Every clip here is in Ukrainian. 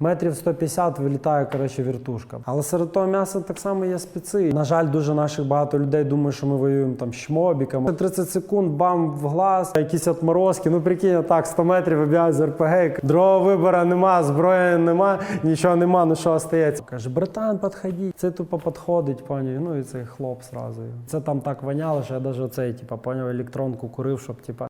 Метрів 150 вилітає коротше, віртушка. Але серед того м'яса так само є спеці. На жаль, дуже наших багато людей думає, що ми воюємо там шмобіками. 30 секунд, бам в глаз, якісь отморозки. Ну прикинь, так, 100 метрів вибігають з РПГ. Другого вибору нема, зброї нема, нічого нема, ну що остається. Каже, братан, підходи. Це тупо підходить, пані. Ну і цей хлоп зразу. Це там так воняло, що я навіть оцей, типа, поняв, електронку курив, щоб типа.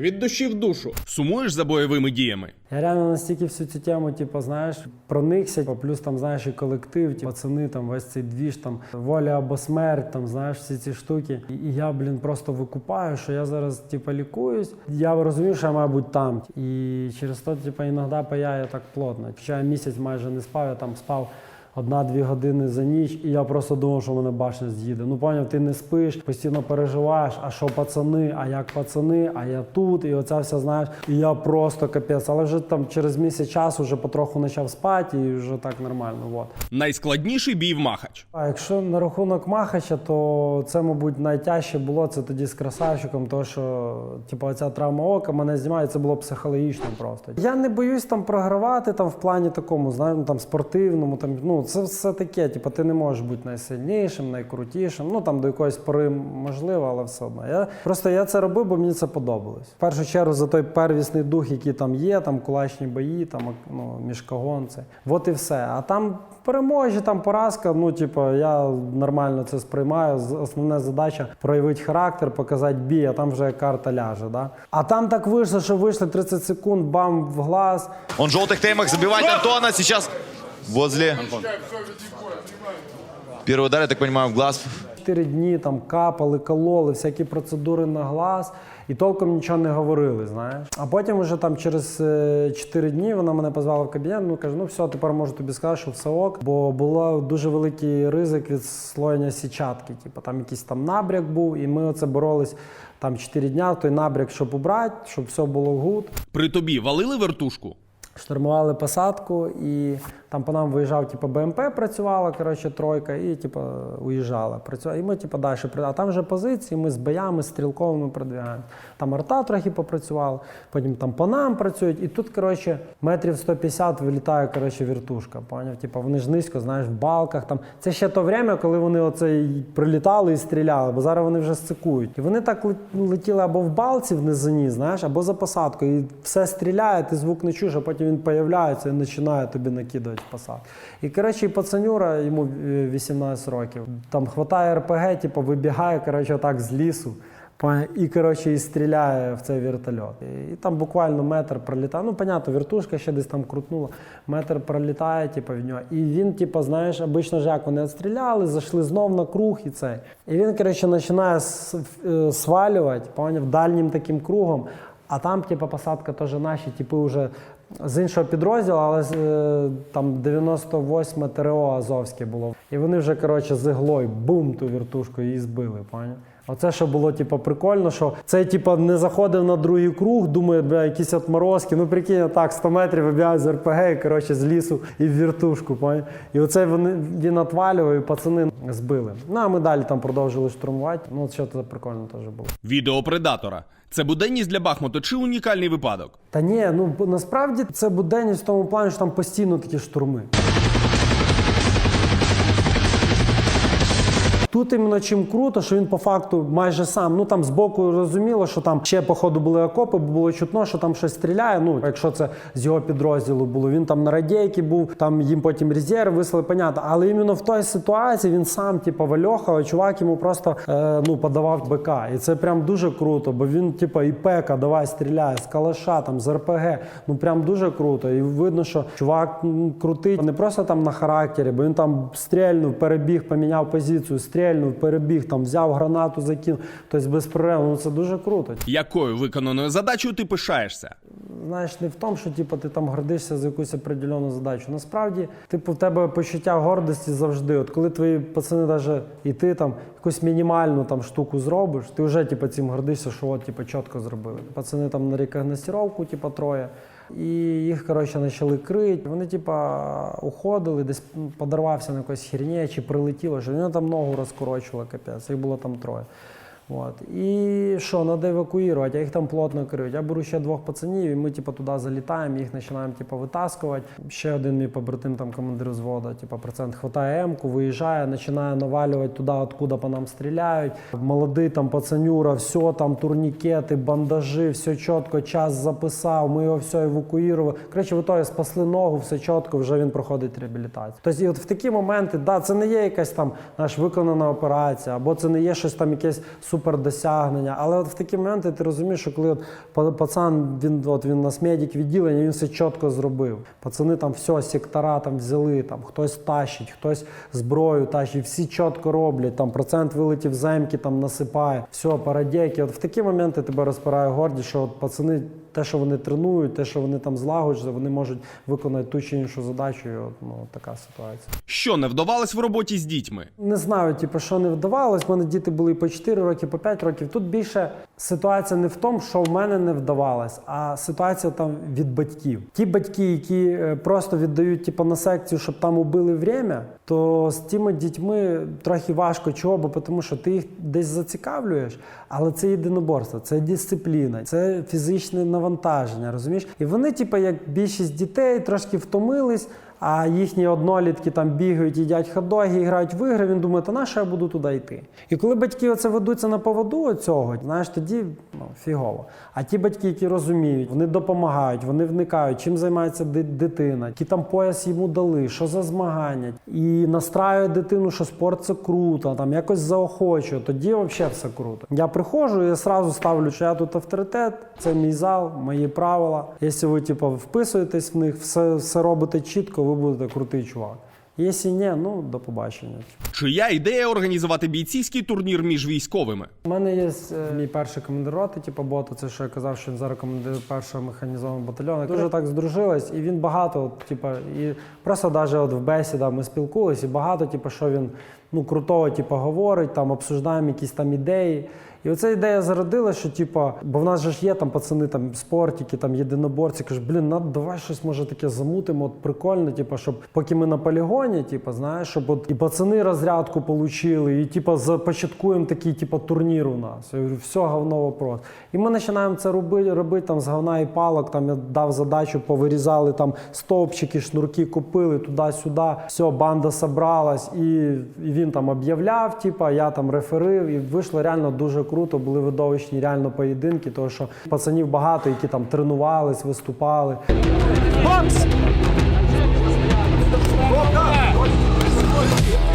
Від душі в душу. Сумуєш за бойовими діями? Я реально настільки всю цю тему, типу, знаєш, проникся, плюс там, знаєш, і колектив, ті пацани, там весь цей двіж, там воля або смерть, там знаєш, всі ці штуки. І, я, блін, просто викупаю, що я зараз, типу, лікуюсь. Я розумію, що я маю бути там. І через то, типу, іноді паяє так плотно. Хоча я місяць майже не спав, я там спав. Одна-дві години за ніч, і я просто думав, що мене башня з'їде. Ну, поняв, ти не спиш, постійно переживаєш, а що пацани, а як пацани, а я тут, і оця вся знаєш. І я просто капець. Але вже там через місяць часу вже потроху почав спати, і вже так нормально. Вот. Найскладніший бій в Махач. А якщо на рахунок Махача, то це, мабуть, найтяжче було це тоді з красавчиком, тому що типу, ця травма ока мене знімає, це було психологічно просто. Я не боюсь там програвати там в плані такому, знаєш, ну, там спортивному. Там ну це все таке. Типу, ти не можеш бути найсильнішим, найкрутішим. Ну там до якоїсь пори можливо, але все одно. Я просто я це робив, бо мені це подобалось. В першу чергу за той первісний дух, який там є, там кулачні бої, там ну, мішкагон, це. От і все. А там переможі, там поразка. Ну, типу, я нормально це сприймаю. Основна задача проявити характер, показати бій, а там вже карта ляже. Да? А там так вийшло, що вийшли 30 секунд, бам в глаз. Он в желтых темах забивает Антона. Сейчас возле. Первый удар, я так понимаю, в глаз. Чотири дні там капали, кололи, всякі процедури на глаз. І толком нічого не говорили, знаєш. А потім уже там через е, 4 дні вона мене позвала в кабінет, ну каже, ну все, тепер можу тобі сказати, що все ок. Бо було дуже великий ризик від слоєння січатки. Типу там якийсь там набряк був, і ми оце боролись там 4 дня, той набряк, щоб убрати, щоб все було гуд. При тобі валили вертушку? Штурмували посадку, і там по нам виїжджав, типу, БМП працювала, коротше, тройка, і типу, уїжджала. Працювала. І ми, типу, далі А там вже позиції, ми з боями, стрілковими продвигаємо. Там арта трохи попрацювала, потім там по нам працюють. І тут, коротше, метрів 150 вилітає, коротше, віртушка. Поняв? Типу, вони ж низько, знаєш, в балках. Там. Це ще то время, коли вони оце прилітали і стріляли, бо зараз вони вже сцикують. І вони так летіли або в балці в низині, знаєш, або за посадкою. І все стріляє, ти звук не чуєш, а потім він появляється і починає тобі накидувати посад. І коротше, пацанюра, йому е, 18 років. Там хватає РПГ, типу, вибігає, коротше, так з лісу. І, коротше, і стріляє в цей вертольот. І, і там буквально метр пролітає. Ну, понятно, вертушка ще десь там крутнула. Метр пролітає, типу, в нього. І він, типу, знаєш, обично ж як вони відстріляли, зайшли знов на круг і це. І він, коротше, починає е, свалювати, поняв, дальнім таким кругом. А там, типу, посадка теж наші, типу, вже з іншого підрозділу, але е, там 98 ТРО Азовське було. І вони вже, коротше, з іглою бум ту вертушку її збили, поняв? Оце що було типу, прикольно, що цей типу, не заходив на другий круг, думає, бля, якісь отморозки. Ну прикинь, так, 100 метрів вибігають з РПГ, і, коротше, з лісу і в віртушку. поняв? І оце вони, він отвалював, і пацани збили. Ну а ми далі там продовжили штурмувати. Ну, що це прикольно теж було. Відео предатора. Це буденність для Бахмуту чи унікальний випадок? Та ні, ну насправді це буденність в тому плані, що там постійно такі штурми. Тут іменно чим круто, що він по факту майже сам. Ну там збоку розуміло, що там ще по ходу були окопи, бо було чутно, що там щось стріляє. Ну, якщо це з його підрозділу було, він там на радійки був, там їм потім резерв вислали, понятно. Але іменно в той ситуації він сам, типу, Вальоха, чувак йому просто е, ну, подавав БК. І це прям дуже круто, бо він, типу, і пека, давай стріляє, з калаша, там, з РПГ. Ну прям дуже круто. І видно, що чувак м, крутий не просто там на характері, бо він там стрельнув, перебіг, поміняв позицію, стрельнув, перебіг, там взяв гранату, закинув. Тобто без перерву. Ну це дуже круто. Якою виконаною задачею ти пишаєшся? Знаєш, не в тому, що типу, ти там гордишся за якусь определену задачу. Насправді, типу, в тебе почуття гордості завжди. От коли твої пацани, навіть і ти там якусь мінімальну там штуку зробиш, ти вже типу, цим гордишся, що от типу, чітко зробили. Пацани там на рекогносцировку, типу, троє. І їх, коротше, почали крити. Вони, типа, уходили, десь подорвався на якось херні, чи прилетіло, що вони там ногу розкорочували, капець. Їх було там троє. От. І що, треба евакуювати, а їх там плотно криють. Я беру ще двох пацанів, і ми типу, туди залітаємо, їх починаємо типу, витаскувати. Ще один мій побратим, там командир взводу, типу, процент хватає М-ку, виїжджає, починає навалювати туди, откуда по нам стріляють. Молодий там пацанюра, все, там турнікети, бандажі, все чітко, час записав, ми його все евакуювали. Коротше, в ітогі спасли ногу, все чітко, вже він проходить реабілітацію. Тобто, і от в такі моменти, да, це не є якась там знаєш, виконана операція, або це не є щось там якесь супердосягнення. Але от в такі моменти ти розумієш, що коли от пацан, він от він нас медик відділення, він все чітко зробив. Пацани там все, сектора там взяли, там хтось тащить, хтось зброю тащить, всі чітко роблять. Там процент вилетів земки, там насипає, все, парадейки. От в такі моменти тебе розпирає гордість, що от пацани, те, що вони тренують, те, що вони там злагоджують, вони можуть виконати ту чи іншу задачу. І от, ну, така ситуація. Що не вдавалось в роботі з дітьми? Не знаю, типу, що не вдавалось. У мене діти були і по 4 роки, по 5 років. Тут більше ситуація не в тому, що в мене не вдавалось, а ситуація там від батьків. Ті батьки, які е, просто віддають типу, на секцію, щоб там убили время, то з тими дітьми трохи важко. Чого? Бо тому що ти їх десь зацікавлюєш, але це єдиноборство, це дисципліна, це фізичне навантаження. Розумієш? І вони, типу, як більшість дітей, трошки втомились. А їхні однолітки там бігають, їдять хот-доги, грають в ігри. Він думає, та на що я буду туди йти? І коли батьки оце ведуться на поводу цього, знаєш, тоді ну, фігово. А ті батьки, які розуміють, вони допомагають, вони вникають, чим займається дитина, який там пояс йому дали, що за змагання, і настраюють дитину, що спорт це круто, там якось заохочує, тоді взагалі все круто. Я приходжу, я сразу ставлю, що я тут авторитет, це мій зал, мої правила. Якщо ви типу, вписуєтесь в них, все, все робите чітко, ви будете крутий чувак. Якщо ні, ну до побачення. Чия ідея організувати бійцівський турнір між військовими? У мене є е, мій перший командир роти, типу бота, це що я казав, що він зараз командир першого механізованого батальйону. Дуже так здружились, і він багато, от, типу, і просто навіть от в бесідах ми спілкувалися, і багато, типу, що він ну, крутого типу, говорить, там обсуждаємо якісь там ідеї. І оця ідея зародила, що типу, бо в нас же ж є там пацани, там спортики, там єдиноборці. Кажуть, блін, надо, давай щось може таке замутимо, от прикольно, типу, щоб поки ми на полігоні, типу, знаєш, щоб от і пацани розрядку получили, і типу, започаткуємо такий типу, турнір у нас. Я говорю, все говно вопрос. І ми починаємо це робити, робити там з говна і палок. Там я дав задачу, повирізали там стовпчики, шнурки купили туди-сюди. Все, банда собралась, і, і він там об'являв, типу, я там реферив, і вийшло реально дуже круто. Були видовищні реально поєдинки, тому що пацанів багато, які там тренувались, виступали.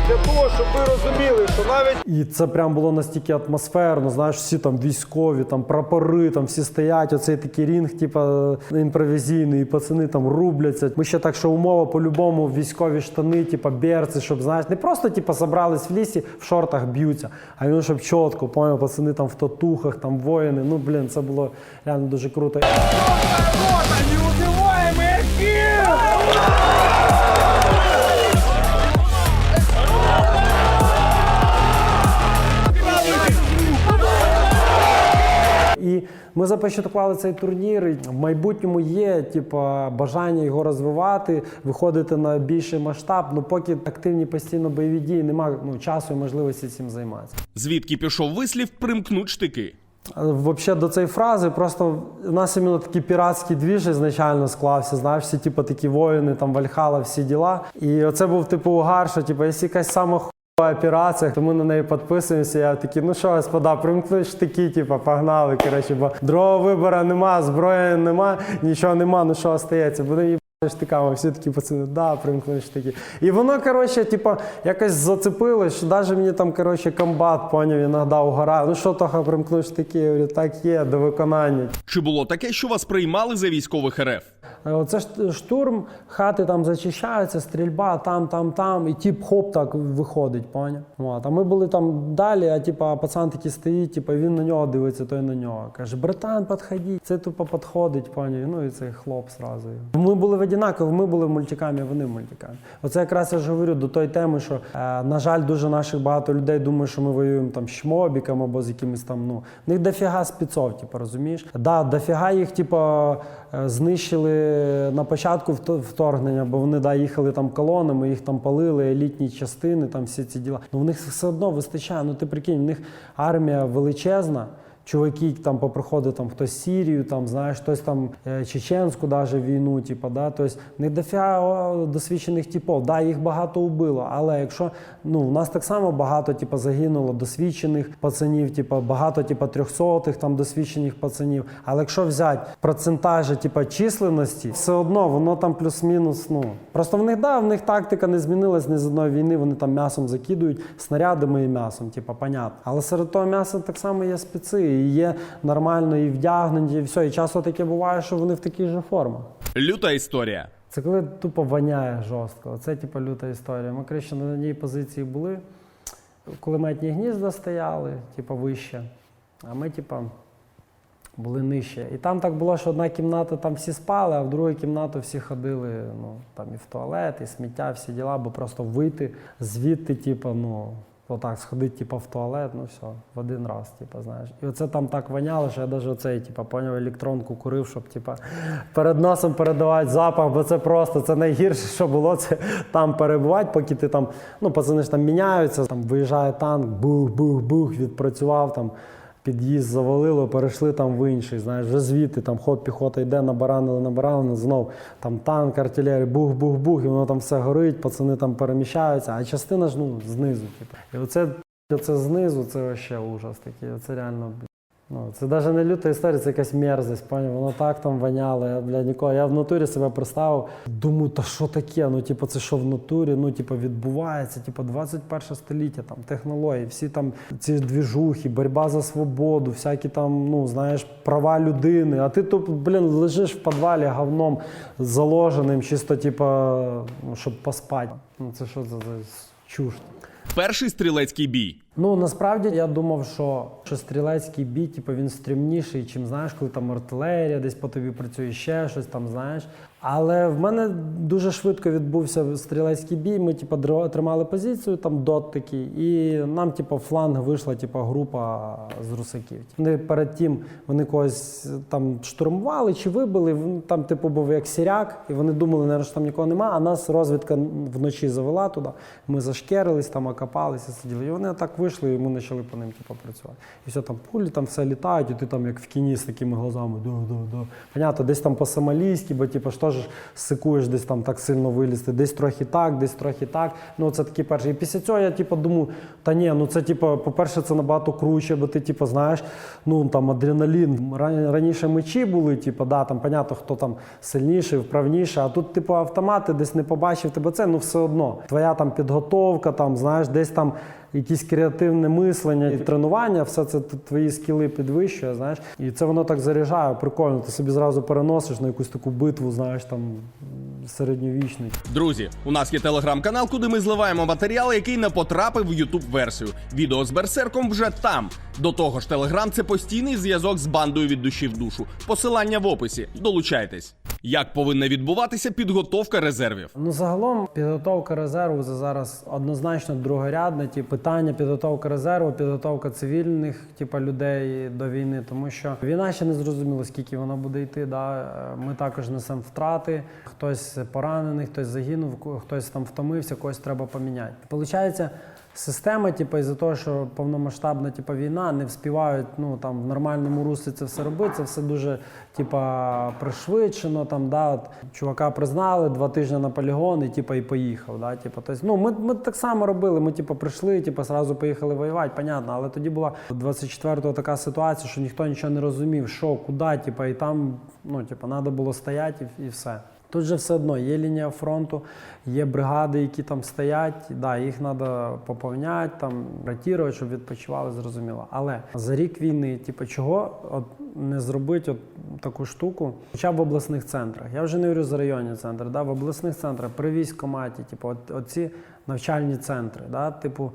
Для того, щоб ви розуміли, що навіть І це прям було настільки атмосферно. Знаєш, всі там військові, там прапори, там всі стоять. Оцей такий рінг, типа імпровізійний, і пацани там рубляться. Ми ще так, що умова по-любому військові штани, типа берці, щоб знаєш, не просто типа собрались в лісі, в шортах б'ються, а він щоб чітко, поняв, пацани там в татухах, там воїни. Ну блін, це було реально дуже круто. І ми започаткували цей турнір. і В майбутньому є типу, бажання його розвивати, виходити на більший масштаб. Ну поки активні постійно бойові дії, немає ну, часу і можливості цим займатися. Звідки пішов вислів примкнуть штики? Взагалі до цієї фрази просто у нас іменно такий піратський двіж ізначально склався. Знаєш, всі типу, такі воїни, там Вальхала, всі діла. І оце був типу угар, що типу, якщо якась сама хуйова операція, то на неї підписуємося. Я такий, ну що, господа, примкнуть штики, типу, погнали. Коротше, бо другого вибору нема, зброї нема, нічого нема, ну що остається. Їбати штиками. Всі такі пацани, да, примкнуть штики. І воно, коротше, типу, якось зацепилось, що навіть мені там, коротше, комбат, поняв, іноді угорає. Ну що, Тоха, примкнуть штики? Я говорю, так є, до виконання. Чи було таке, що вас приймали за військових РФ? Е, Оце ж штурм, хати там зачищаються, стрільба там, там, там, і тип хоп так виходить, поняв? А ми були там далі, а типа пацан такий стоїть, типа він на нього дивиться, той на нього. Каже, братан, підходіть. Це тупо підходить, поняв? Ну і цей хлоп зразу. Ми були в одинаково, ми були в мультикамі, вони в мультикамі. Оце якраз я ж говорю до тої теми, що, е, на жаль, дуже наших багато людей думає, що ми воюємо там з шмобіком або з якимись там, ну, в них дофіга спецов, типу, розумієш? Да, дофіга їх, типу, е, знищили на початку вторгнення, бо вони да, їхали там колонами, їх там палили, елітні частини, там всі ці діла. Ну в них все одно вистачає. Ну ти прикинь, в них армія величезна. Чуваки там попроходив там хтось Сірію, там знаєш, хтось там е, чеченську даже війну, типу, да, тобто них дофіга досвідчених типів. Да, їх багато убило, але якщо ну в нас так само багато, типу, загинуло досвідчених пацанів, типу, багато, типу, трьохсотих там досвідчених пацанів. Але якщо взяти процентажі, типу, численності, все одно воно там плюс-мінус. Ну просто в них да, в них тактика не змінилась ні з одної війни. Вони там м'ясом закидують снарядами і м'ясом, типу, понятно. Але серед того м'яса так само є специ, і є нормально і вдягнені, і все. І часто таке буває, що вони в таких же формах. Люта історія. Це коли тупо воняє жорстко. Це типу люта історія. Ми краще на одній позиції були. Кулеметні гнізда стояли, типу, вище. А ми, типу, були нижче. І там так було, що одна кімната там всі спали, а в другу кімнату всі ходили ну, там і в туалет, і сміття, всі діла, бо просто вийти звідти, типу, ну. Отак сходити, типу, в туалет, ну все, в один раз, типу, знаєш. І оце там так воняло, що я навіть оцей, типу, поняв, електронку курив, щоб типу, перед носом передавати запах, бо це просто це найгірше, що було, це там перебувати, поки ти там, ну, пацани ж там міняються, там виїжджає танк, бух-бух-бух, відпрацював там. Під'їзд завалило, перейшли там в інший. Знаєш, вже звідти там хоп, піхота йде, набаранили, набаранили, знов там танк, артилерія, бух-бух-бух, і воно там все горить, пацани там переміщаються, а частина ж ну знизу. Типу. І оце, оце знизу, це ще ужас такий. Це реально. Ну, це навіть не люта історія, це якась мерзость, поняв? Воно так там воняло. Я, бля, нікого. Я в натурі себе представив. Думаю, та що таке? Ну, типу, це що в натурі? Ну, типу, відбувається, типу, 21 століття, там, технології, всі там ці двіжухи, боротьба за свободу, всякі там, ну, знаєш, права людини. А ти тут, блін, лежиш в підвалі говном заложеним, чисто, типу, ну, щоб поспати. Ну, це що за, за чуш? Перший стрілецький бій. Ну насправді я думав, що, що стрілецький бій, типу, він стрімніший, чим знаєш, коли там артилерія десь по тобі працює ще щось там, знаєш. Але в мене дуже швидко відбувся стрілецький бій. Ми, типу, тримали позицію, там дот такий, і нам, типу, фланг вийшла типу, група з русаків. Вони перед тим вони когось там штурмували чи вибили. Там, типу, був як сіряк, і вони думали, що там нікого нема. А нас розвідка вночі завела туди. Ми зашкерились, там окопалися, сиділи. І вони так вийшли, і ми почали по ним типу, працювати. І все там пулі, там все літають, і ти там як в кіні з такими глазами. Да, да, да. Понятно, десь там по-сомалійськи, бо типу, ж сикуєш десь там так сильно вилізти, десь трохи так, десь трохи так. Ну це такі перші. І після цього я типу, думаю, та ні, ну це типу, по-перше, це набагато круче, бо ти типу, знаєш, ну там адреналін. Раніше мечі були, типу, да, там понятно, хто там сильніший, вправніший, а тут, типу, автомати десь не побачив тебе це, ну все одно. Твоя там підготовка, там, знаєш, десь там якісь креативне мислення і тренування, все це твої скіли підвищує, знаєш. І це воно так заряджає, прикольно. Ти собі зразу переносиш на якусь таку битву, знаєш, там середньовічний. Друзі, у нас є телеграм-канал, куди ми зливаємо матеріал, який не потрапив в ютуб версію. Відео з берсерком вже там. До того ж, телеграм це постійний зв'язок з бандою від душі в душу. Посилання в описі. Долучайтесь. Як повинна відбуватися підготовка резервів? Ну, загалом підготовка резерву це зараз однозначно другорядне. Ті питання підготовка резерву, підготовка цивільних типу, людей до війни, тому що війна ще не зрозуміло, скільки вона буде йти. Да? Ми також несемо втрати. Хтось поранений, хтось загинув, хтось там втомився, когось треба поміняти. Получається. Система, типу, із-за того, що повномасштабна типу, війна, не вспівають ну, там, в нормальному руслі це все робити. Це все дуже типу, пришвидшено. Там, да, от, чувака признали, два тижні на полігон і, типу, і поїхав. Да, типу, тобто, ну, ми, ми так само робили. Ми типу, прийшли, типу, сразу поїхали воювати, понятно. Але тоді була 24-го така ситуація, що ніхто нічого не розумів, що, куди, типу, і там ну, типу, треба було стояти і, і все. Тут же все одно є лінія фронту, є бригади, які там стоять. Да, їх треба поповняти, там ротувати, щоб відпочивали, зрозуміло. Але за рік війни, типу, чого от не зробити от таку штуку, хоча б в обласних центрах. Я вже не говорю за районні центри, да, в обласних центрах, при військкоматі, типу, от, оці навчальні центри. Да, типу,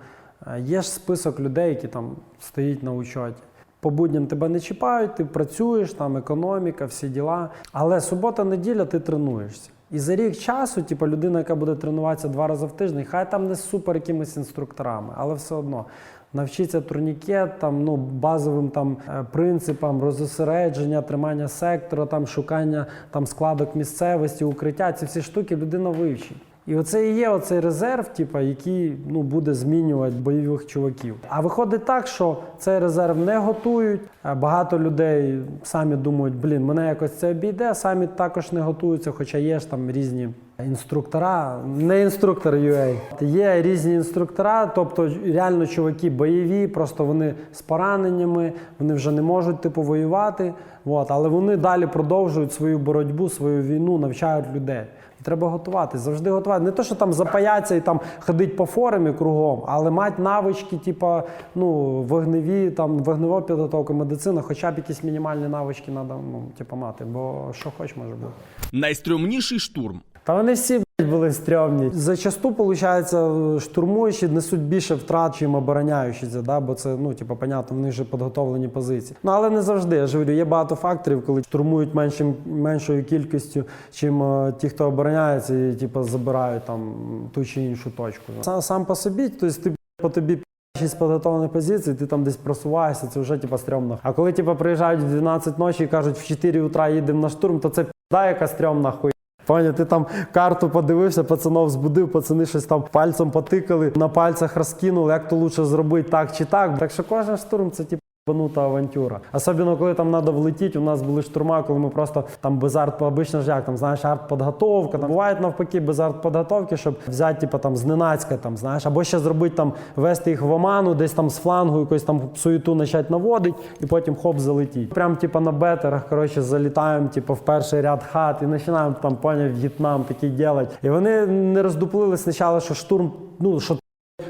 е, є ж список людей, які там стоять на учоті. По будням тебе не чіпають, ти працюєш, там економіка, всі діла. Але субота-неділя ти тренуєшся. І за рік часу, типу, людина, яка буде тренуватися два рази в тиждень, хай там не супер якимись інструкторами, але все одно. Навчиться турнікет, там, ну, базовим там, е, принципам розосередження, тримання сектора, там, шукання там, складок місцевості, укриття. Ці всі штуки людина вивчить. І оце і є оцей резерв, типу, який ну, буде змінювати бойових чуваків. А виходить так, що цей резерв не готують. Е, Багато людей самі думають, блін, мене якось це обійде, самі також не готуються, хоча є ж там різні інструктора, не інструктор UA. Є різні інструктора, тобто реально чуваки бойові, просто вони з пораненнями, вони вже не можуть типу воювати. От, але вони далі продовжують свою боротьбу, свою війну, навчають людей. І треба готувати, завжди готувати. Не то, що там запаяться і там ходить по форумі кругом, але мати навички, типу, ну, вогневі, там, вогнева підготовка, медицина, хоча б якісь мінімальні навички треба ну, типу, мати, бо що хоч може бути. Найстрімніший штурм. Та вони всі були стрьомні. Зачасту, виходить, штурмуючі несуть більше втрат, чим обороняючіся, да? бо це, ну, типу, понятно, в них вже підготовлені позиції. Ну, але не завжди. Я ж говорю, є багато факторів, коли штурмують меншим, меншою кількістю, чим е, ті, хто обороняється, і типу, забирають там ту чи іншу точку. Сам, сам по собі, тобто ти по тобі Шість підготовлених позицій, ти там десь просуваєшся, це вже типа стрьомно. А коли типа приїжджають в 12 ночі і кажуть, в 4 утра їдемо на штурм, то це пізда, яка стрьомна хуйня. Поняв, ти там карту подивився, пацанов збудив, пацани щось там пальцем потикали, на пальцях розкинули, як то лучше зробити так чи так. Так що кожен штурм це типу. Банута авантюра. Особливо, коли там треба влетіти, у нас були штурма, коли ми просто там без арт, обично ж як там, знаєш, артподготовка. Там буває навпаки без артподготовки, щоб взяти, типу, там зненацька, там, знаєш, або ще зробити там, вести їх в оману, десь там з флангу якусь там суєту почати наводити, і потім хоп залетіть. Прям типу на бетерах, коротше, залітаємо, типу, в перший ряд хат і починаємо там, поняв, В'єтнам такий робити. І вони не роздуплили спочатку, що штурм, ну, що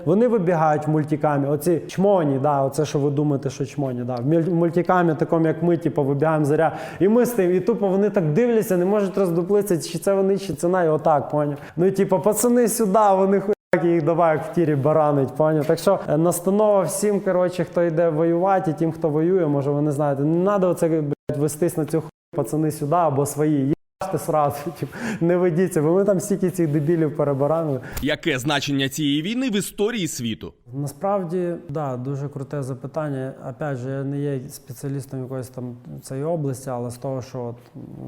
вони вибігають в мультикамі. Оці чмоні, да, оце, що ви думаєте, що чмоні. Да. В мультикамі, такому, як ми, типу, вибігаємо заря. І ми з тим, і тупо вони так дивляться, не можуть роздуплитися, чи це вони, чи це на, і отак, поняв. Ну, типу, пацани сюди, вони хуй. і їх давай як в тірі баранить, поняв? Так що е, настанова всім, коротше, хто йде воювати, і тим, хто воює, може ви не знаєте, не треба оце блядь, вестись на цю хуй, пацани сюди або свої. Сразу, типу, не ведіться, бо ми там стільки цих дебілів перебаранили. Яке значення цієї війни в історії світу? Насправді, да, дуже круте запитання. Опять же, я не є спеціалістом якоїсь там цієї області, але з того, що от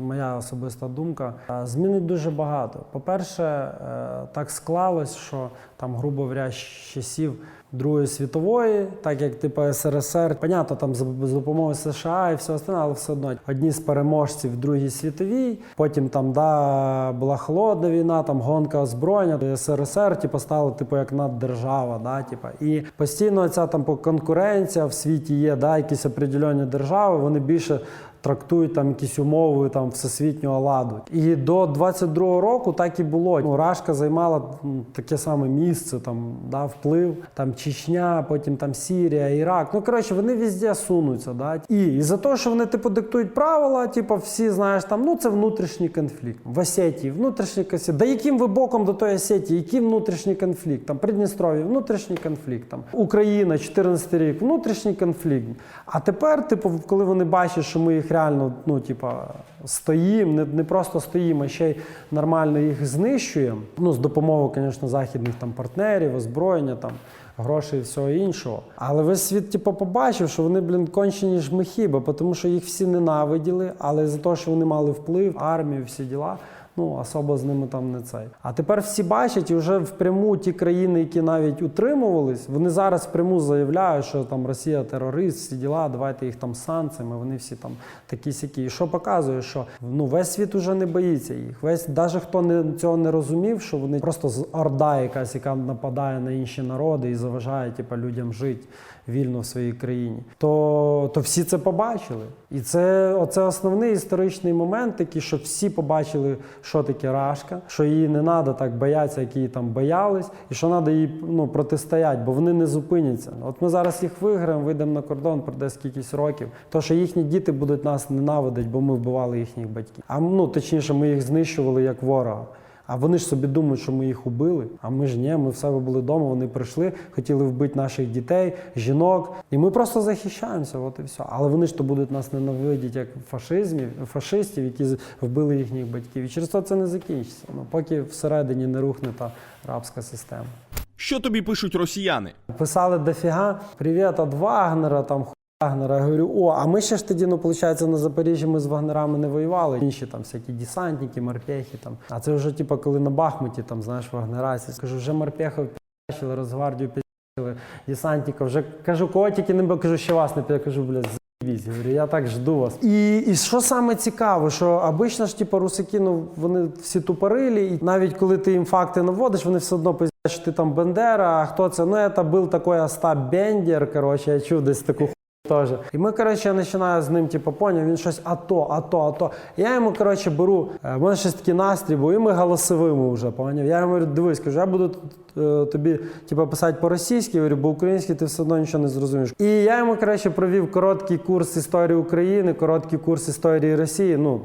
моя особиста думка, е, змінить дуже багато. По-перше, е, так склалось, що там, грубо говоря, з часів Другої світової, так як типу СРСР, понятно, там за допомогою США і все остальне, але все одно одні з переможців в Другій світовій. Потім там да, була холодна війна, там гонка озброєння. СРСР типу, стало типу як наддержава. Да, типу. І постійно ця там конкуренція в світі є, да, якісь определені держави, вони більше. Трактують там якісь умови там всесвітнього ладу. І до 22-го року так і було. Ну, Рашка займала таке саме місце, там да, вплив, там Чечня, потім там Сірія, Ірак. Ну коротше, вони везде сунуться. Да? І, і за те, що вони типу диктують правила, типу, всі знаєш, там ну це внутрішній конфлікт. В Осетії, внутрішній конфлікт. Да яким ви боком до тої Осетії? Який внутрішній конфлікт? Там Придністров'я, внутрішній конфлікт. Там Україна, 14 рік, внутрішній конфлікт. А тепер, типу, коли вони бачать, що ми їх реально, ну, типа, стоїмо, не, не просто стоїмо, а ще й нормально їх знищуємо. Ну, з допомогою, звісно, західних там партнерів, озброєння там. Грошей і всього іншого. Але весь світ, типу, побачив, що вони, блін, кончені ж ми хіба, тому що їх всі ненавиділи, але за те, що вони мали вплив, армію, всі діла, ну особо з ними там не цей. А тепер всі бачать, і вже впряму ті країни, які навіть утримувались, вони зараз впряму заявляють, що там Росія терорист, всі діла, давайте їх там санкціями, вони всі там такі сякі. І що показує, що ну весь світ уже не боїться їх. Весь, навіть хто не цього не розумів, що вони просто з орда якась, яка нападає на інші народи і заважає типу, людям жити вільно в своїй країні, то, то всі це побачили. І це оце основний історичний момент, такий, що всі побачили, що таке рашка, що її не треба так боятися, як її там боялись, і що треба їй ну, протистояти, бо вони не зупиняться. От ми зараз їх виграємо, вийдемо на кордон, пройде скількись років. То, що їхні діти будуть нас ненавидити, бо ми вбивали їхніх батьків. А ну точніше, ми їх знищували як ворога. А вони ж собі думають, що ми їх убили. А ми ж ні, ми в себе були вдома, вони прийшли, хотіли вбити наших дітей, жінок. І ми просто захищаємося, от і все. Але вони ж то будуть нас ненавидіти як фашизмів, фашистів, які вбили їхніх батьків. І через то це не закінчиться. Ну, поки всередині не рухне та рабська система. Що тобі пишуть росіяни? Писали дофіга, привіт від Вагнера, там Вагнера. Я говорю, о, а ми ще ж тоді, ну, виходить, на Запоріжжі ми з Вагнерами не воювали. Інші там всякі десантники, морпехи там. А це вже, типу, коли на Бахмуті, там, знаєш, вагнерайці. Кажу, вже морпехів підчили, Росгвардію підчили, десантників. Вже кажу, кого тільки не кажу, ще вас не піде. Кажу, бля, говорю, я так жду вас. І, і що саме цікаво, що обично ж типу, русаки, ну вони всі тупорилі, і навіть коли ти їм факти наводиш, вони все одно пиздять, що ти там Бендера, а хто це? Ну, це був такий Остап Бендер, коротше, я чув десь таку Теж. І ми, коротше, я починаю з ним, типу, поняв, він щось ато, ато, ато. Я йому, коротше, беру, е, в мене щось такий настрій, був, і ми голосовими вже, поняв. Я йому дивись, кажу, я буду е, тобі, типу, писати по-російськи, говорю, бо українськи ти все одно нічого не зрозумієш. І я йому, коротше, провів короткий курс історії України, короткий курс історії Росії, ну,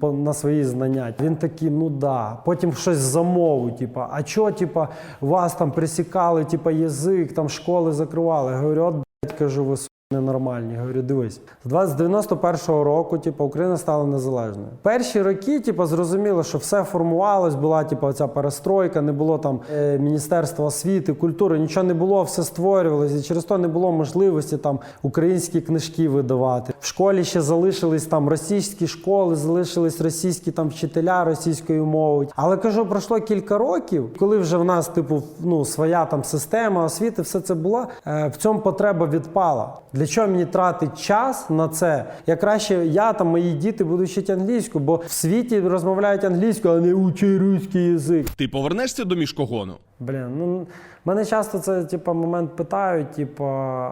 по, на свої знання. Він такий, ну да. Потім щось замовив, типу, а чого, типу, вас там присікали, типу, язик, там школи закривали. Я говорю, от, блядь, кажу, ви ненормальні. Говорю, дивись, з 20 91-го року, типу, Україна стала незалежною. Перші роки, типу, зрозуміло, що все формувалось, була типу, ця перестройка, не було там е, Міністерства освіти, культури, нічого не було, все створювалося. І через то не було можливості там українські книжки видавати. В школі ще залишились там російські школи, залишились російські там вчителя російською мовою. Але кажу, пройшло кілька років, коли вже в нас, типу, ну, своя там система освіти, все це було, е, в цьому потреба відпала. Для чого мені тратить час на це? Я краще, я там, мої діти будуть вчити англійську, бо в світі розмовляють англійською, а не учи руський язик. Ти повернешся до мішкогону? Блін, ну мене часто це типу, момент питають, типу,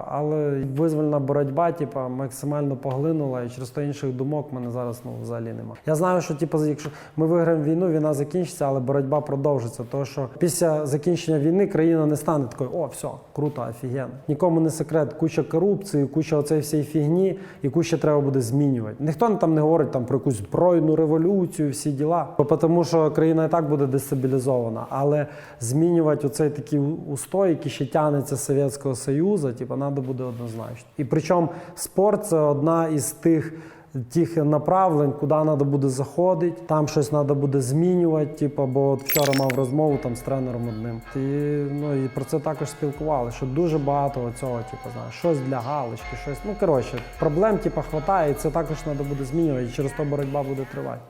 але визвольна боротьба, типу, максимально поглинула, і через то інших думок в мене зараз ну, взагалі нема. Я знаю, що типу, якщо ми виграємо війну, війна закінчиться, але боротьба продовжиться. Тому що після закінчення війни країна не стане такою, о, все, круто, офігенно. Нікому не секрет, куча корупції, куча оцеї всієї фігні, яку ще треба буде змінювати. Ніхто там не говорить там про якусь збройну революцію, всі діла, бо тому що країна і так буде дестабілізована. Але змінювати оцей такий устой, який ще тягнеться з Совєтського Союзу, типу, треба буде однозначно. І причому спорт це одна із тих. Тих направлень, куди треба буде заходити, там щось треба буде змінювати. Типу, бо от вчора мав розмову там з тренером одним. І, ну, і про це також спілкували, що дуже багато цього, типу, знаєш, щось для галочки, щось. Ну коротше, проблем типу, хватає, і це також треба буде змінювати, і через то боротьба буде тривати.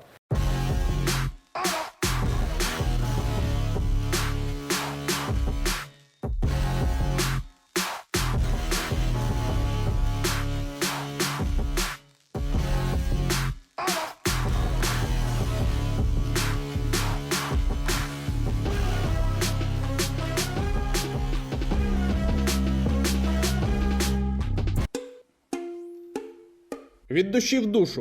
Душі душу.